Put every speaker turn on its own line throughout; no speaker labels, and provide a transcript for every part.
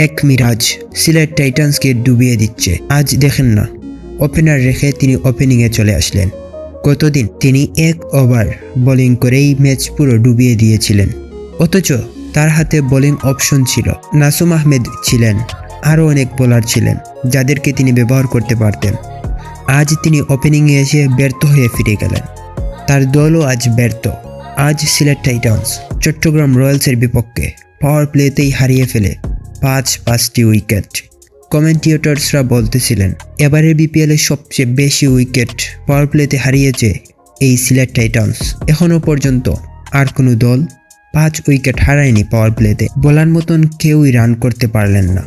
এক মিরাজ, সিলেট টাইটান্সকে ডুবিয়ে দিচ্ছে। আজ দেখেন না। ওপেনার রেখে তিনি ওপেনিংয়ে চলে আসলেন। গতদিন তিনি এক ওভার বোলিং করেই ম্যাচ পুরো ডুবিয়ে দিয়েছিলেন। অথচ তার হাতে বোলিং অপশন ছিল। নাসুম আহমেদ ছিলেন, আরও অনেক বোলার ছিলেন, যাদেরকে তিনি ব্যবহার করতে পারতেন। আজ তিনি ওপেনিংয়ে এসে ব্যর্থ হয়ে ফিরে গেলেন। তার দলও আজ ব্যর্থ। আজ সিলেট টাইটান্স, চট্টগ্রাম রয়্যালসের বিপক্ষে পাওয়ার প্লেতেই হারিয়ে ফেলে। পাঁচ, পাঁচটি উইকেট। কমেন্টিয়েটর্সরা বলতেছিলেন, এবারের বিপিএলে সবচেয়ে বেশি উইকেট পাওয়ার প্লেতে হারিয়েছে এই সিলেট টাইটান্স। এখনও পর্যন্ত আর কোনো দল পাঁচ উইকেট হারায়নি পাওয়ার প্লেতে বলার মতন কেউই রান করতে পারলেন না।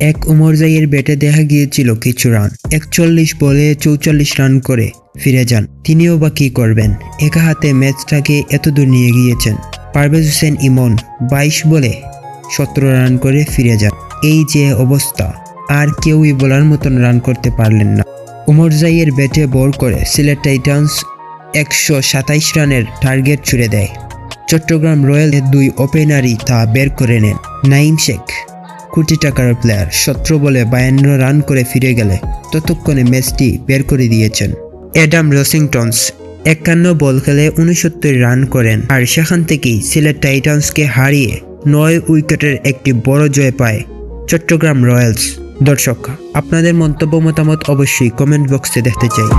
এক উমরজাইয়ের ব্যাটে দেখা গিয়েছিল কিছু রান একচল্লিশ বলে চৌচল্লিশ রান করে ফিরে যান। তিনিও বা কী করবেন? একা হাতে ম্যাচটাকে এতদূর নিয়ে গিয়েছেন। পারভেজ হোসেন ইমন বাইশ বলে সতেরো রান করে ফিরে যান। এই যে অবস্থা, আর কেউই বলার মতন রান করতে পারলেন না। উমরজাইয়ের ব্যাটে বল করে সিলেট টাইটান্স একশো সাতাইশ রানের টার্গেট ছুড়ে দেয়। চট্টগ্রাম রয়্যালের দুই ওপেনারই তা বের করে নেন। নাইম শেখ, কোটি টাকার প্লেয়ার, সতেরো বলে বায়ান্ন রান করে ফিরে গেলে ততক্ষণে ম্যাচটি বের করে দিয়েছেন। অ্যাডাম রসিংটনস, একান্ন বল খেলে উনসত্তর রান করেন। আর সেখান থেকেই সিলেট টাইটান্সকে হারিয়ে নয় উইকেটের একটি বড় জয় পায় চট্টগ্রাম রয়্যালস। দর্শক, আপনাদের মন্তব্য, মতামত অবশ্যই কমেন্ট বক্সে দেখতে চাই।